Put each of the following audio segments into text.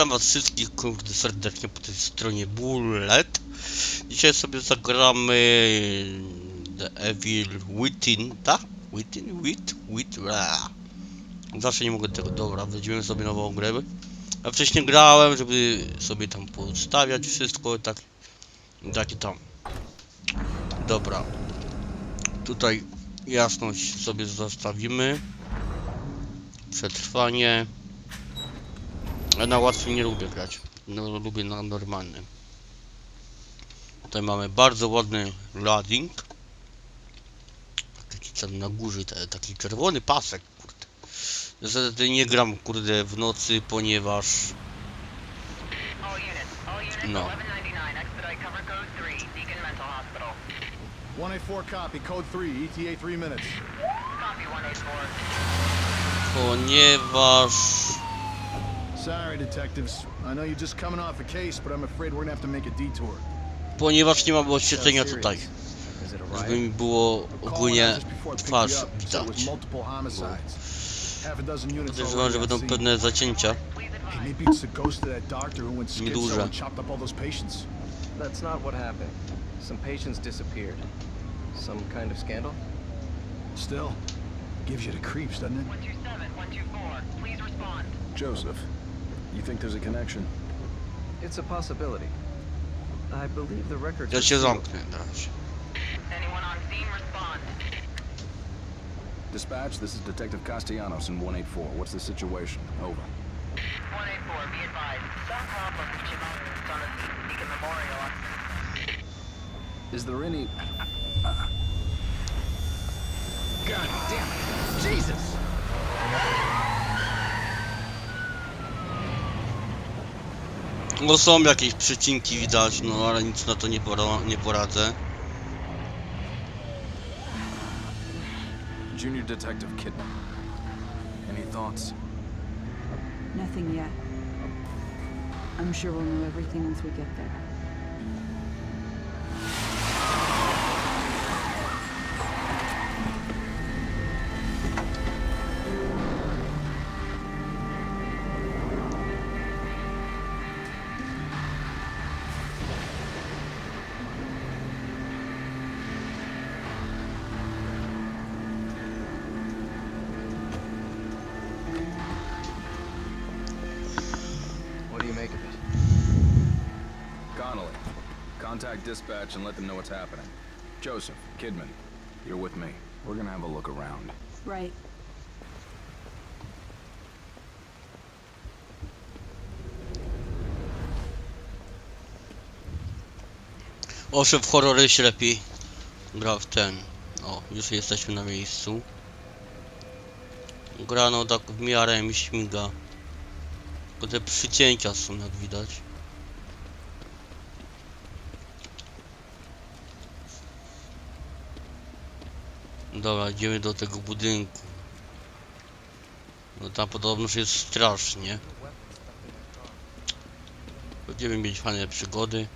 Witam was wszystkich kurde serdecznie po tej stronie Bullet. Dzisiaj sobie zagramy The Evil Within, tak? Within? Wit? Wit? Zawsze nie mogę tego, dobra, wejdziemy sobie nową grę. Ja wcześniej grałem, żeby sobie tam poustawiać wszystko tak, takie tam. Dobra. Tutaj jasność sobie zostawimy. Przetrwanie. Ja na łatwiej nie lubię grać. No, lubię na normalnym. Tutaj mamy bardzo ładny loading. Taki tam na górze, taki czerwony pasek, kurde. Niestety nie gram, kurde, w nocy, ponieważ... No. 1199, expedite cover code 3, Deacon Mental Hospital. 184 copy, code 3, ETA 3 minutes. Copy 184. Ponieważ... Sorry, detectives. I know you're just coming off a case, but I'm afraid we're gonna have to make a detour. Ponieważ nie mamy oświetlenia tutaj. Is it Żeby mi było ogólnie twarz widać. multiple homicides. Half a dozen units Podejrzewam, że already będą on scene. pewne zacięcia. Please Hey, advise. maybe it's the ghost of that doctor who went Nieduże. schizo and chopped up all those patients. That's not what happened. Some patients disappeared. Some kind of scandal? Still, gives you the creeps, doesn't it? 127, 124, please respond. Joseph, you think there's a connection? It's a possibility. I believe the records Ja are się sealed. zamknę na. Anyone on scene, respond. Dispatch, this is Detective Castellanos in 184. What's the situation? Over. 184, be advised. Some problem reaching out on a Deacon Memorial. Is there any... God damn it! Jesus! No są jakieś przecinki widać, no ale nic na to nie, pora nie poradzę. Junior Detective Kidman. Any thoughts? Nothing yet. I'm sure we'll know everything once we get there. Contact dispatch and let them know what's happening. Joseph, Kidman, you're with me. We're gonna have a look around. Right. Owszem, w horrory się lepiej gra w ten. O, już jesteśmy na miejscu. Gra no tak w miarę mi śmiga. Tylko te przycięcia są jak widać. Dobra, idziemy do tego budynku. No tam podobno jest strasznie. Będziemy mieć fajne przygody.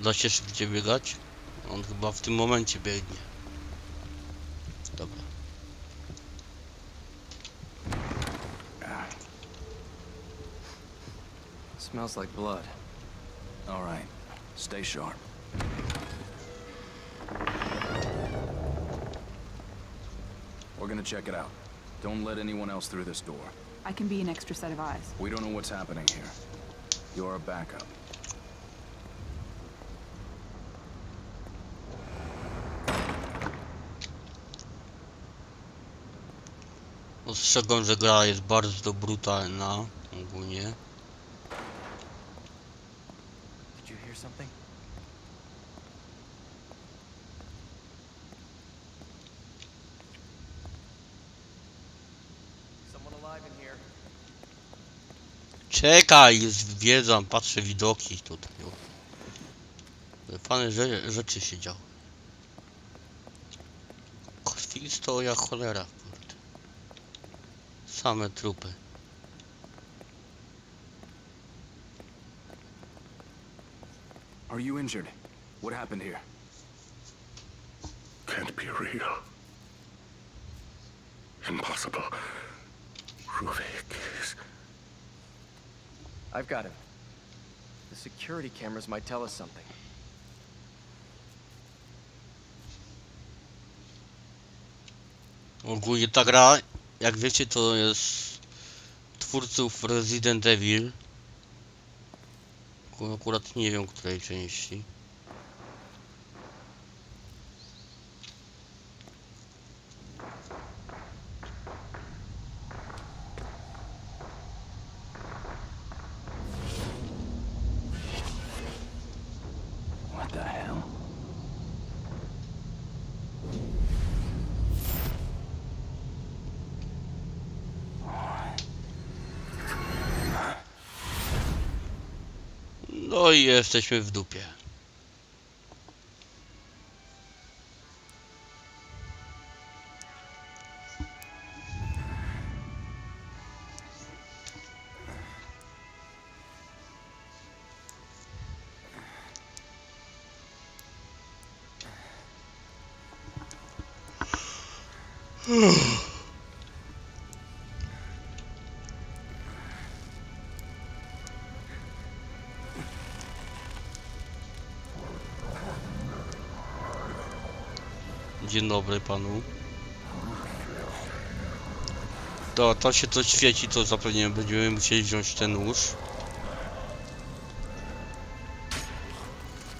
Da się szybciej biegać? On chyba w tym momencie biegnie. Dobra. Smells like blood. All right, stay sharp. Gonna check it out. Don't let anyone else through this door. I can be an extra set of eyes. We don't know what's happening here. You're a backup. Ostrzegam, że gra jest bardzo brutalna. Ogólnie. Czekaj, zwiedzam, patrzę widoki tutaj. rze rzeczy się działy. Krwisto jak cholera, kurde. Same trupy. Are you injured? What happened here? Can't be real. Impossible. I've got him. The security cameras might tell us something. Ogólnie ta gra, jak wiecie, to jest twórców Resident Evil. Aku- Akurat nie wiem, której części. What the hell? No i jesteśmy w dupie. Dzień dobry panu. To, to się to świeci, to zapewne będziemy musieli wziąć ten nóż.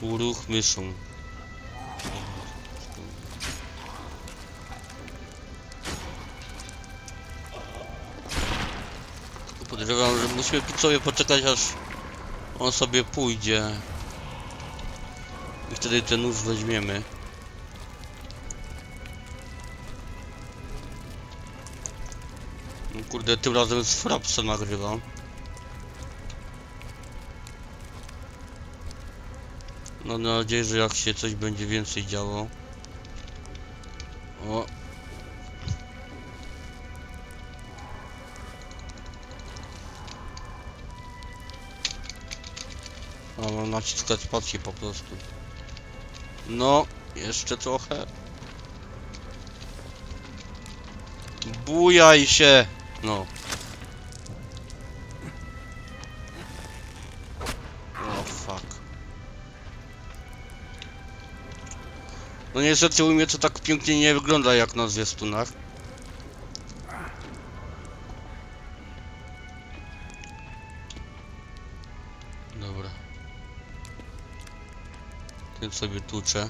Uruch myszą. Podejrzewam, że musimy sobie poczekać aż on sobie pójdzie. I wtedy ten nóż weźmiemy. Kurde, tym razem z Frapsa nagrywam. No mam nadzieję, że jak się coś będzie więcej działo. O. A mam naciskać spację po prostu. No, jeszcze trochę. Bujaj się! No. O fuck. No niestety u mnie to tak pięknie nie wygląda jak na zwiastunach. Dobra. Tym sobie tłuczę.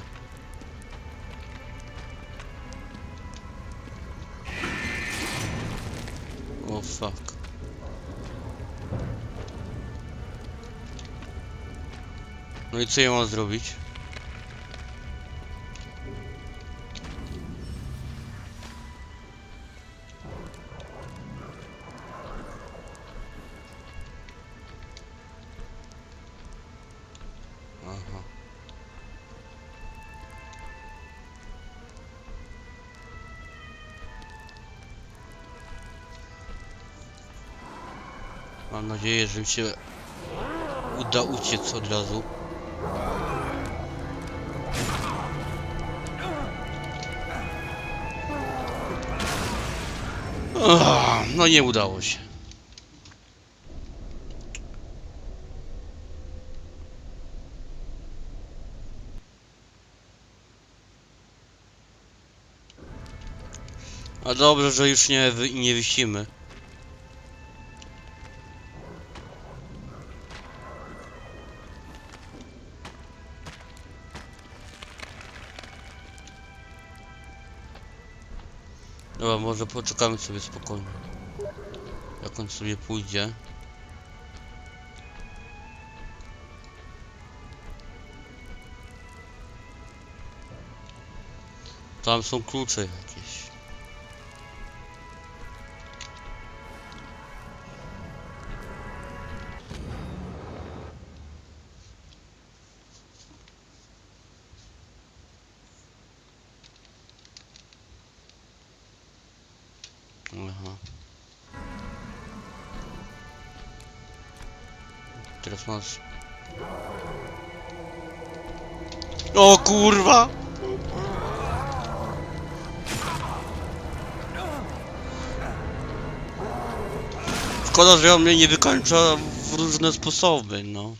No i co ja mam zrobić? Aha. Mam nadzieję, że mi się uda uciec od razu. No nie udało się. A dobrze, że już nie, nie wisimy. Dobra, może poczekamy sobie spokojnie. Jak on sobie pójdzie. Tam są klucze jakieś. Masz. O kurwa! Szkoda, że on mnie nie wykończa w różne sposoby, no.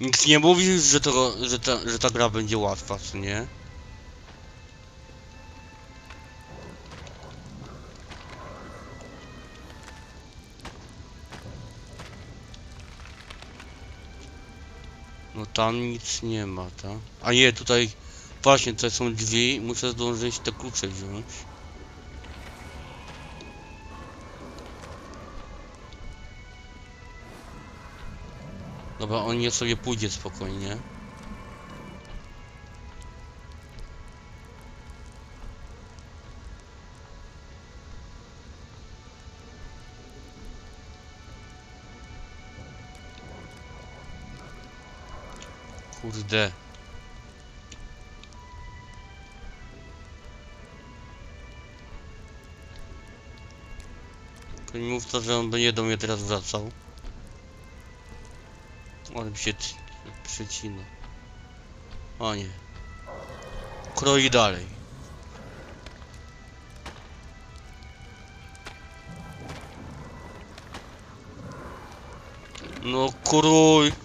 Nikt nie mówi, że, to, że, ta, że ta gra będzie łatwa, czy nie? Tam nic nie ma, tak? A nie, tutaj właśnie tutaj są drzwi, muszę zdążyć te klucze wziąć. Dobra, on nie sobie pójdzie spokojnie. Kurde. Tylko nie mów że on będzie do mnie teraz wracał. Ale mi się przycina. O nie. Kroi dalej. No krój.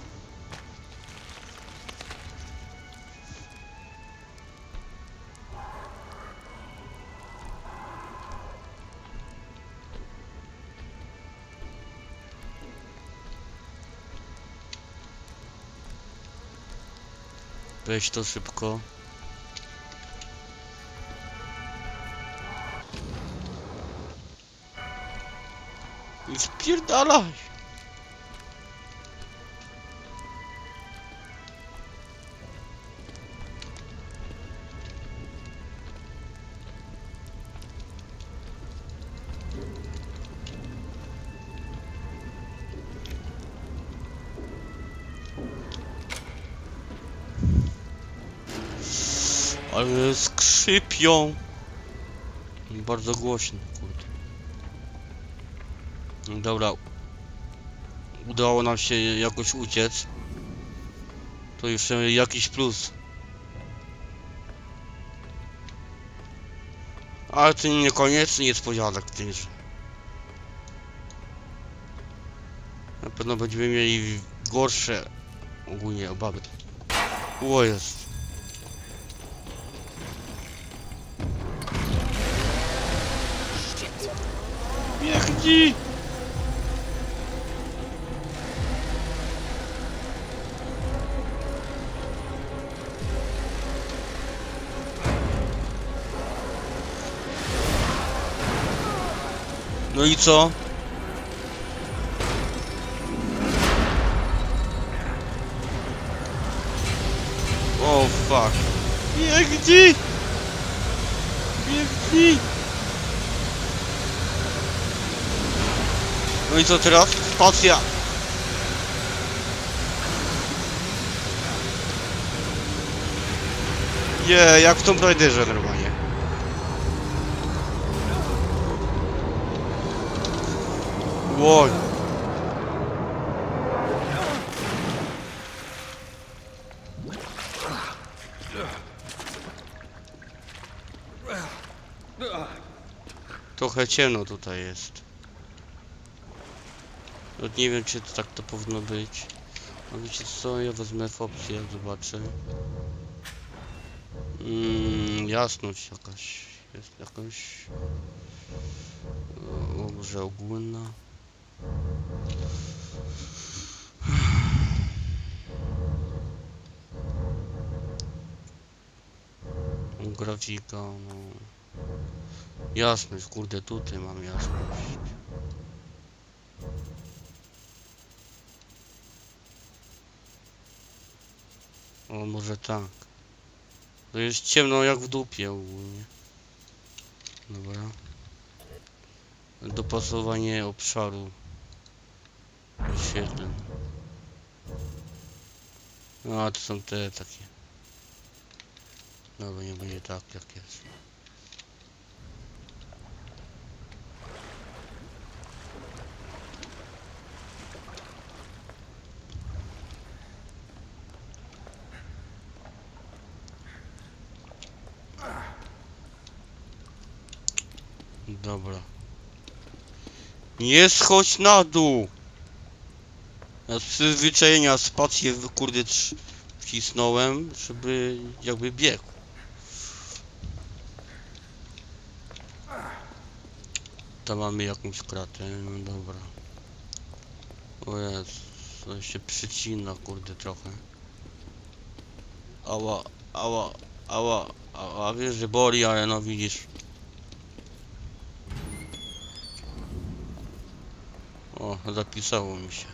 Weź to szybko. Spierdalaj! Skrzypią. Bardzo głośno, kurde. No Dobra. Udało nam się jakoś uciec. To jeszcze jakiś plus. Ale to nie koniec niespodzianek grze. Na pewno będziemy mieli gorsze ogólnie obawy. O jest. Biegnij! No i co? O fuck. Biegnij! Biegnij! I co teraz? Spacja! Nie, jak w Tomb Raiderze normalnie. Łoń. Trochę ciemno tutaj jest. Nie wiem czy to tak to powinno być. No wiecie co, ja wezmę w opcję, zobaczę. Mm, jasność jakaś. Jest jakaś... O, może ogólna. Grafika, no... Jasność, kurde, tutaj mam jasność. O, może tak. To jest ciemno jak w dupie ogólnie. Dobra. Dopasowanie obszaru wyświetleń. No, a to są te takie. Dobra, nie będzie tak jak jest. Dobra. Nie schodź na dół! Ja z przyzwyczajenia spację kurde wcisnąłem, żeby jakby biegł. Tam mamy jakąś kratę, no dobra. O jest, to się przycina kurde trochę. Ała, ała, ała, ała, wiesz, że boli, ale no widzisz. Zapisało mi się.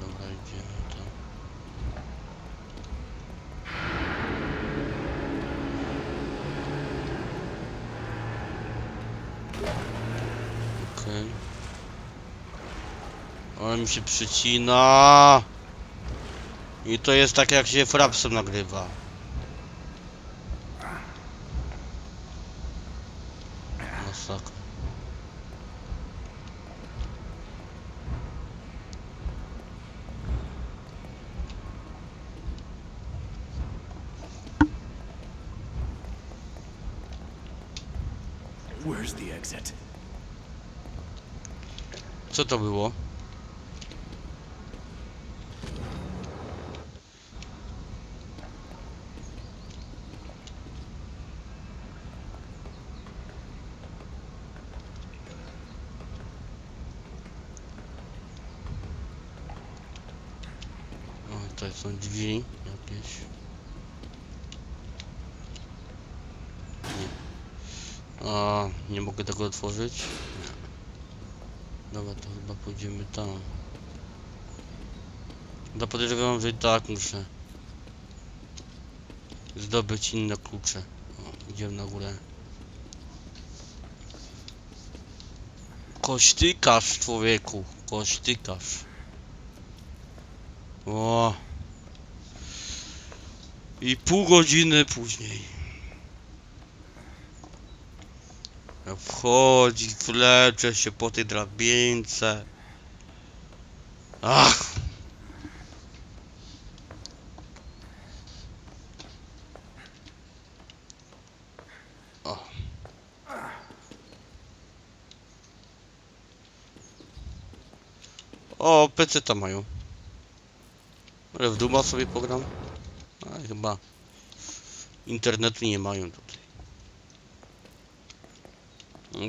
Dobra, idziemy tam. Okej. Mi się przycina. I to jest tak jak się frapsem nagrywa. Masakra. Where's the exit? Co to było? Tutaj są drzwi jakieś. Nie. A, nie mogę tego otworzyć? Dobra, to chyba pójdziemy tam. No podejrzewam, że i tak muszę zdobyć inne klucze. O, idziemy na górę. Kośtykarz, człowieku. Kośtykarz. O. I pół godziny później. Wchodzi, wlecze się po tej drabieńce. Ach! O. PC tam mają. Ale w Duma sobie pogram. A, chyba internetu nie mają tutaj.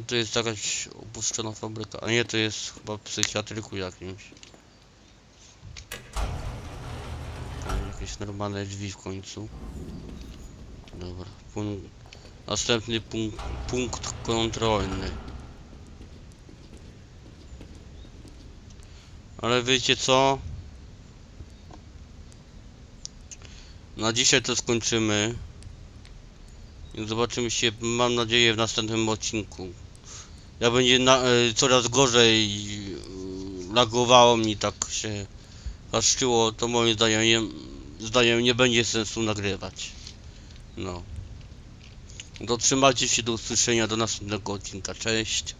To jest jakaś opuszczona fabryka. A nie, to jest chyba w psychiatryku jakimś. Tam jakieś normalne drzwi w końcu. Dobra. Pun następny punkt, punkt kontrolny. Ale wiecie co? Na dzisiaj to skończymy. Zobaczymy się, mam nadzieję, w następnym odcinku. Ja będzie na, e, coraz gorzej e, lagowało mi, tak się haszczyło, to moim zdaniem nie, zdaniem nie będzie sensu nagrywać. No. Dotrzymajcie się do usłyszenia do następnego odcinka. Cześć.